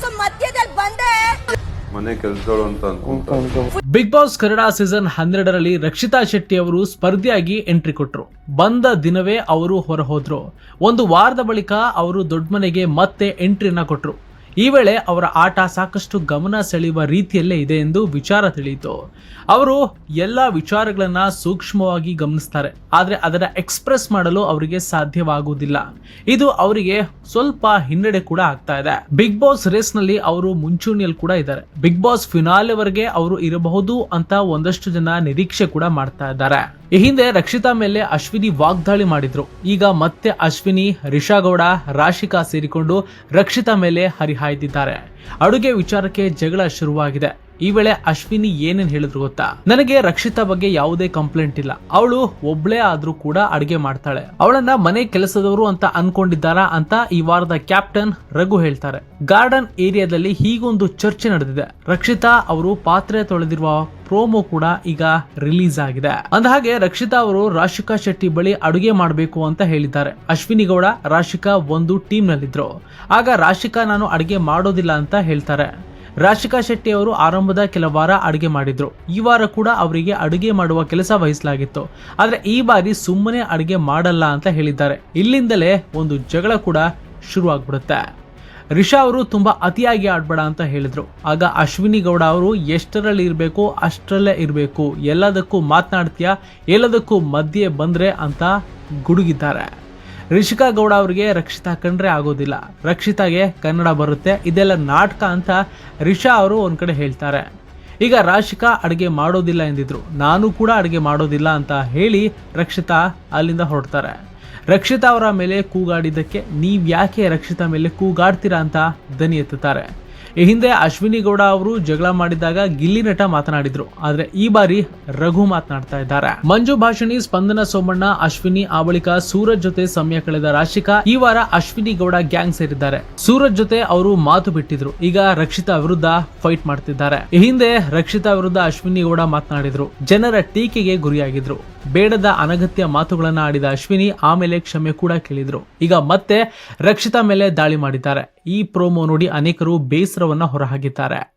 So ಮಧ್ಯದಲ್ಲಿ ಬಂದೆ ಮನೆ ಕೆಲ್ಸದವಳು ಅಂತ ಅನ್ಕೊಂತಾರೆ. ಬಿಗ್ ಬಾಸ್ ಕನ್ನಡ ಸೀಸನ್ ಹನ್ನೆರಡರಲ್ಲಿ ರಕ್ಷಿತಾ ಶೆಟ್ಟಿ ಅವರು ಸ್ಪರ್ಧಿಯಾಗಿ ಎಂಟ್ರಿ ಕೊಟ್ರು. ಬಂದ ದಿನವೇ ಅವರು ಹೊರಹೋದ್ರು. ಒಂದು ವಾರದ ಬಳಿಕ ಅವರು ದೊಡ್ಡ ಮನೆಗೆ ಮತ್ತೆ ಎಂಟ್ರಿನ ಕೊಟ್ರು. ಈ ವೇಳೆ ಅವರ ಆಟ ಸಾಕಷ್ಟು ಗಮನ ಸೆಳೆಯುವ ರೀತಿಯಲ್ಲೇ ಇದೆ ಎಂದು ವಿಚಾರ ತಿಳಿಯಿತು. ಅವರು ಎಲ್ಲ ವಿಚಾರಗಳನ್ನು ಸೂಕ್ಷ್ಮವಾಗಿ ಗಮನಿಸ್ತಾರೆ. ಆದರೆ ಅದರ ಎಕ್ಸ್ಪ್ರೆಸ್ ಮಾಡಲು ಅವರಿಗೆ ಸಾಧ್ಯವಾಗುವುದಿಲ್ಲ. ಇದು ಅವರಿಗೆ ಸ್ವಲ್ಪ ಹಿನ್ನಡೆ ಕೂಡ ಆಗ್ತಾ ಇದೆ. ಬಿಗ್ ಬಾಸ್ ರೇಸ್ನಲ್ಲಿ ಅವರು ಮುಂಚೂಣಿಯಲ್ಲಿ ಕೂಡ ಇದ್ದಾರೆ. ಬಿಗ್ ಬಾಸ್ ಫಿನಾಲೆವರೆಗೆ ಅವರು ಇರಬಹುದು ಅಂತ ಒಂದಷ್ಟು ಜನ ನಿರೀಕ್ಷೆ ಕೂಡ ಮಾಡ್ತಾ ಇದ್ದಾರೆ. ಈ ಹಿಂದೆ ರಕ್ಷಿತಾ ಮೇಲೆ ಅಶ್ವಿನಿ ವಾಗ್ದಾಳಿ ಮಾಡಿದ್ರು. ಈಗ ಮತ್ತೆ ಅಶ್ವಿನಿ, ರಿಷಾಗೌಡ, ರಾಶಿಕಾ ಸೇರಿಕೊಂಡು ರಕ್ಷಿತಾ ಮೇಲೆ ಹರಿಹಾಯ್ದಿದ್ದಾರೆ. ಅಡುಗೆ ವಿಚಾರಕ್ಕೆ ಜಗಳ ಶುರುವಾಗಿದೆ. ಈ ವೇಳೆ ಅಶ್ವಿನಿ ಏನೇನ್ ಹೇಳಿದ್ರು ಗೊತ್ತಾ? ನನಗೆ ರಕ್ಷಿತಾ ಬಗ್ಗೆ ಯಾವುದೇ ಕಂಪ್ಲೇಂಟ್ ಇಲ್ಲ. ಅವಳು ಒಬ್ಳೆ ಆದ್ರೂ ಕೂಡ ಅಡುಗೆ ಮಾಡ್ತಾಳೆ. ಅವಳನ್ನ ಮನೆ ಕೆಲಸದವರು ಅಂತ ಅನ್ಕೊಂಡಿದ್ದಾರಾ ಅಂತ ಈ ವಾರದ ಕ್ಯಾಪ್ಟನ್ ರಘು ಹೇಳ್ತಾರೆ. ಗಾರ್ಡನ್ ಏರಿಯಾದಲ್ಲಿ ಹೀಗೊಂದು ಚರ್ಚೆ ನಡೆದಿದೆ. ರಕ್ಷಿತಾ ಅವರು ಪಾತ್ರೆ ತೊಳೆದಿರುವ ಪ್ರೋಮೋ ಕೂಡ ಈಗ ರಿಲೀಸ್ ಆಗಿದೆ. ಅಂದ ಹಾಗೆ ರಕ್ಷಿತಾ ಅವರು ರಾಶಿಕಾ ಶೆಟ್ಟಿ ಬಳಿ ಅಡುಗೆ ಮಾಡಬೇಕು ಅಂತ ಹೇಳಿದ್ದಾರೆ. ಅಶ್ವಿನಿ ಗೌಡ, ರಾಶಿಕಾ ಒಂದು ಟೀಮ್ ನಲ್ಲಿದ್ರು. ಆಗ ರಾಶಿಕಾ ನಾನು ಅಡುಗೆ ಮಾಡೋದಿಲ್ಲ ಅಂತ ಹೇಳ್ತಾರೆ. ರಾಶಿಕಾ ಶೆಟ್ಟಿ ಅವರು ಆರಂಭದ ಕೆಲ ವಾರ ಅಡುಗೆ ಮಾಡಿದ್ರು. ಈ ವಾರ ಕೂಡ ಅವರಿಗೆ ಅಡುಗೆ ಮಾಡುವ ಕೆಲಸ ವಹಿಸಲಾಗಿತ್ತು. ಆದರೆ ಈ ಬಾರಿ ಸುಮ್ಮನೆ ಅಡುಗೆ ಮಾಡಲ್ಲ ಅಂತ ಹೇಳಿದ್ದಾರೆ. ಇಲ್ಲಿಂದಲೇ ಒಂದು ಜಗಳ ಕೂಡ ಶುರುವಾಗ್ಬಿಡುತ್ತೆ. ರಿಷಾ ಅವರು ತುಂಬಾ ಅತಿಯಾಗಿ ಆಡಬೇಡ ಅಂತ ಹೇಳಿದ್ರು. ಆಗ ಅಶ್ವಿನಿ ಗೌಡ ಅವರು, ಎಷ್ಟರಲ್ಲಿ ಇರಬೇಕು, ಅಷ್ಟರಲ್ಲೇ ಇರಬೇಕು. ಎಲ್ಲದಕ್ಕೂ ಮಾತನಾಡ್ತೀಯಾ? ಎಲ್ಲದಕ್ಕೂ ಮಧ್ಯೆ ಬಂದ್ರೆ ಅಂತ ಗುಡುಗಿದ್ದಾರೆ. ರಿಷಿಕಾ ಗೌಡ ಅವರಿಗೆ ರಕ್ಷಿತಾ ಕಂಡ್ರೆ ಆಗೋದಿಲ್ಲ. ರಕ್ಷಿತಾಗೆ ಕನ್ನಡ ಬರುತ್ತೆ. ಇದೆಲ್ಲ ನಾಟಕ ಅಂತ ರಿಷಾ ಅವರು ಒಂದ್ ಕಡೆ ಹೇಳ್ತಾರೆ. ಈಗ ರಾಶಿಕಾ ಅಡುಗೆ ಮಾಡೋದಿಲ್ಲ ಎಂದಿದ್ರು. ನಾನು ಕೂಡ ಅಡುಗೆ ಮಾಡೋದಿಲ್ಲ ಅಂತ ಹೇಳಿ ರಕ್ಷಿತಾ ಅಲ್ಲಿಂದ ಹೊರಡ್ತಾರೆ. ರಕ್ಷಿತಾ ಅವರ ಮೇಲೆ ಕೂಗಾಡಿದ್ದಕ್ಕೆ ನೀವ್ ಯಾಕೆ ರಕ್ಷಿತಾ ಮೇಲೆ ಕೂಗಾಡ್ತೀರಾ ಅಂತ ದನಿ ಎತ್ತುತ್ತಾರೆ. ಈ ಹಿಂದೆ ಅಶ್ವಿನಿ ಗೌಡ ಅವರು ಜಗಳ ಮಾಡಿದಾಗ ಗಿಲ್ಲಿ ನಟ ಮಾತನಾಡಿದ್ರು. ಆದ್ರೆ ಈ ಬಾರಿ ರಘು ಮಾತನಾಡ್ತಾ ಇದ್ದಾರೆ. ಮಂಜು ಭಾಷಣಿ, ಸ್ಪಂದನ ಸೋಮಣ್ಣ, ಅಶ್ವಿನಿ, ಆ ಬಳಿಕ ಸೂರಜ್ ಜೊತೆ ಸಮಯ ಕಳೆದ ರಾಶಿಕಾ ಈ ವಾರ ಅಶ್ವಿನಿ ಗೌಡ ಗ್ಯಾಂಗ್ ಸೇರಿದ್ದಾರೆ. ಸೂರಜ್ ಜೊತೆ ಅವರು ಮಾತು ಬಿಟ್ಟಿದ್ರು. ಈಗ ರಕ್ಷಿತಾ ವಿರುದ್ಧ ಫೈಟ್ ಮಾಡ್ತಿದ್ದಾರೆ. ಈ ಹಿಂದೆ ರಕ್ಷಿತಾ ವಿರುದ್ಧ ಅಶ್ವಿನಿ ಗೌಡ ಮಾತನಾಡಿದ್ರು. ಜನರ ಟೀಕೆಗೆ ಗುರಿಯಾಗಿದ್ರು. ಬೇಡದ ಅನಗತ್ಯ ಮಾತುಗಳನ್ನು ಆಡಿದ ಅಶ್ವಿನಿ ಆಮೇಲೆ ಕ್ಷಮೆ ಕೂಡ ಕೇಳಿದ್ರು. ಈಗ ಮತ್ತೆ ರಕ್ಷಿತಾ ಮೇಲೆ ದಾಳಿ ಮಾಡಿದ್ದಾರೆ. ಈ ಪ್ರೋಮೋ ನೋಡಿ ಅನೇಕರು ಬೇಸರವನ್ನ ಹೊರಹಾಕಿದ್ದಾರೆ.